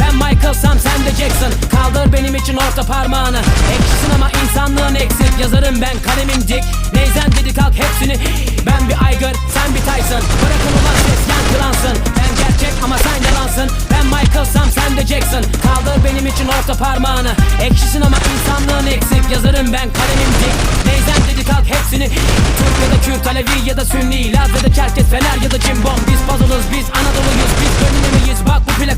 Ben Michael'sam sen de Jackson. Kaldır benim için orta parmağını. Ekşisin ama insanlığın eksik. Yazarım ben kalemim dik. Neyzen dedi kalk hepsini. Ben bir aygır sen bir Tyson. Bırakın ulan ses yankılansın. Ben gerçek ama sen yalansın. Ben Michael'sam sen de Jackson. Kaldır benim için orta parmağını. Ekşisin ama insanlığın eksik. Yazarım ben kalemim dik. Neyzen dedi kalk hepsini. Türk ya da Kürt, Alevi ya da Sünni. Laz ya da Çerkez, Fener ya da Cimbom. Biz puzzle'ız, biz Anadolu'yuz, biz gönüllüyüz Bak bu Ermenirum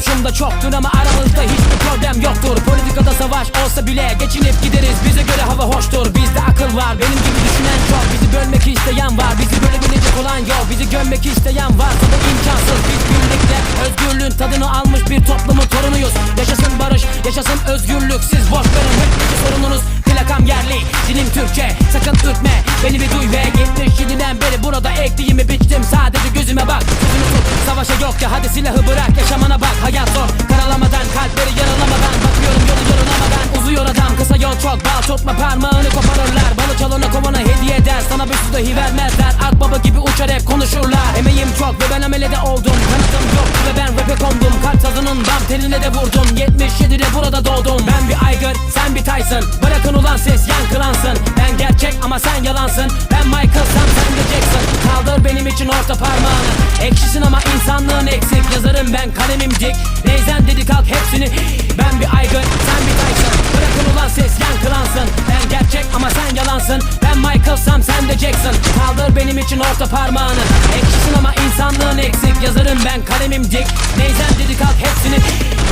komşumda çoktur ama aramızda hiçbir problem yoktur. Politikada savaş olsa bile geçinip gideriz. Bize göre hava hoştur, bizde akıl var. Benim gibi düşünen çok, bizi bölmek isteyen var. Bizi bölebilecek olan yok, bizi gömmek isteyen var Tabi imkansız, biz birlikte özgürlüğün tadını almış bir toplumun torunuyuz Yaşasın barış, yaşasın özgürlük. Siz boş verin, hep sorununuz. Plakam yerli, dilim Türkçe. Sakın ürkme, beni bir duy ve 77'den beri burada ektiğimi biçtim. Sadece gözüme bak, sözünü tut Ya hadi silahı bırak. Yaşamana bak, hayat zor. Karalamadan, kalpleri yaralamadan. Bakıyorum yolu yorulamadan. Uzuyor adam, kısa yol çok Bal. Tutma parmağını koparırlar. Balı çalana kovana hediye eder. Sana bir su dahi vermezler. Akbaba gibi uçar hep konuşurlar. Emeğim çok ve ben amelede oldum. Kanıtım yok ve ben rap'e kondum. Kalp sazının bam teline de vurdum. 77'de burada doğdum. Ben bir aygır, sen bir Tyson. Bırakın ulan ses yankılansın. Ben gerçek ama sen yalansın. Ben Michael'sam sen de Jackson için orta parmağını. Ekşisin ama insanlığın eksik. Yazarım ben kalemim dik Neyzen dedi kalk hepsini. Ben bir aygır, sen bir Tyson. Bırakın ulan ses yankılansın. Ben gerçek ama sen yalansın. Ben Michael'sam sen de Jackson. Kaldır benim için orta parmağını. Ekşisin ama insanlığın eksik. Yazarım ben kalemim dik Neyzen dedi kalk hepsini.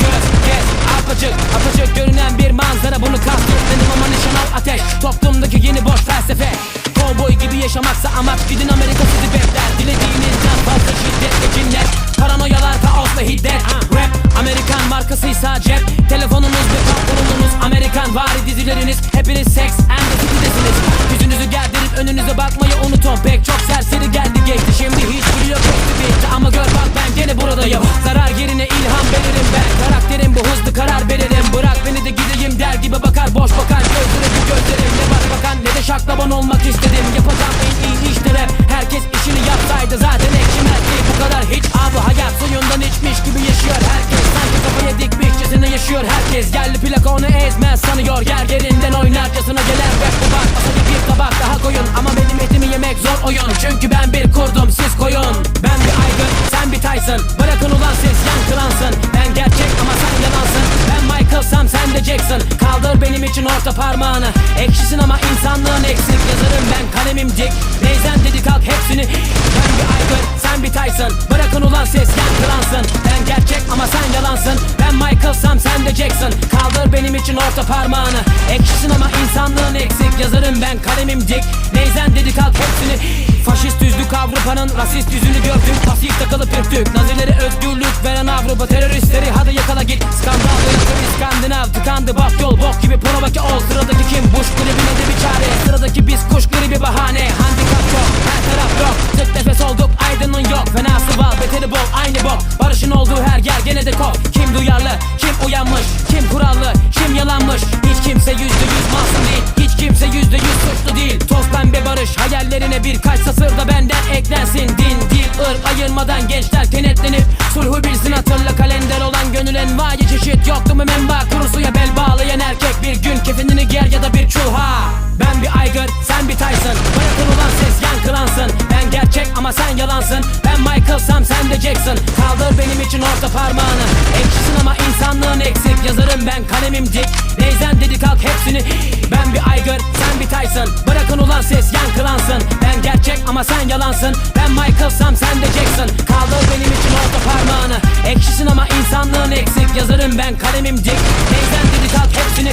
Göz, gez, apacık Apacık. Görünen bir manzara bunu kastetmedim ama nişan al ateş. Toplumdaki yeni boş felsefe yaşamaksa amaç Gidin Amerika sizi bekler. Dilediğinizden fazla şiddet cinnet. Paranoyalar kaos ve hiddet. Rap Amerikan markasıysa cep. Telefonunuz ve patronunuz Amerikan vari dizileriniz. Hepiniz seks and the city'desiniz Yüzünüzü gerdirip önünüze bakmayı unutun Pek çok serseri geldi geçti. Şimdi hiçbiri yok hepsi bitti. Ama gör bak ben gene buradayım. Zarar yerine ilham ezmez sanıyor Yer yerinden oynarcasına gelen rap bu bak. Hadi bir tabak daha koyun Ama benim etimi yemek zor oyun. Çünkü ben bir kurdum siz koyun. Ben bir aygın sen bir Tyson. Bırakın ulan ses yankılansın Ben gerçek ama sen yalansın. Ben Michael'sam sen de Jackson. Kaldır benim için orta parmağını. Ekşisin ama insanlığın eksik. Yazarım ben kalemim dik. Neyzen dedi kalk hepsini. Ben bir aygır sen bir Tyson. Bırakın ulan ses yankılansın Ben gerçek ama sen yalansın. Ben Michael'sam sen de Jackson. Kaldır benim için orta parmağını. Ekşisin ama insanlığın eksik. Yazarım ben kalemim dik. Neyzen dedi kalk hepsini. Faşist düzlük Avrupa'nın rasist yüzünü gördük Pasif takılıp ürktük. Nazilere özgürlük veren Avrupa Teröristleri. Hadi yakala git. Skandal yaratır İskandinav tıkandı. Bak yol bok gibi Provaki ol. Sıradaki kim? Buş gribine de bir çare. Sıradaki biz kuş gribi bahane aynı bok Barışın olduğu her yer gene de kop Kim duyarlı kim uyanmış Kim kurallı kim yalanmış? Hiç kimse yüzde yüz masum değil Hiç kimse yüzde yüz suçlu değil. Toz pembe barış hayallerine birkaç satır da benden eklensin. Din dil ırk ayırmadan gençler kenetlenip Sulhu bilsin hatırla kalender olan gönül envai çeşit Yoktu mu menba kurusuya bel bağlayan erkek Bir gün kefenini giyer ya da bir çulha Ben bir aygır sen bir Tyson. Bırakın ulan ses yankılansın. Ben gerçek ama sen yalansın. Ben Michael'sam sen de Jackson. Kaldır benim için orta parmağını. Ekşisin ama insanlığın eksik. Yazarım ben kalemim dik. Neyzen dedi kalk hepsini. Ben bir aygır sen bir Tyson. Bırakın ulan ses yankılansın. Ben gerçek ama sen yalansın. Ben Michael'sam sen de Jackson. Kaldır benim için orta parmağını. Ekşisin ama insanlığın eksik. Yazarım ben kalemim dik. Neyzen dedi kalk hepsini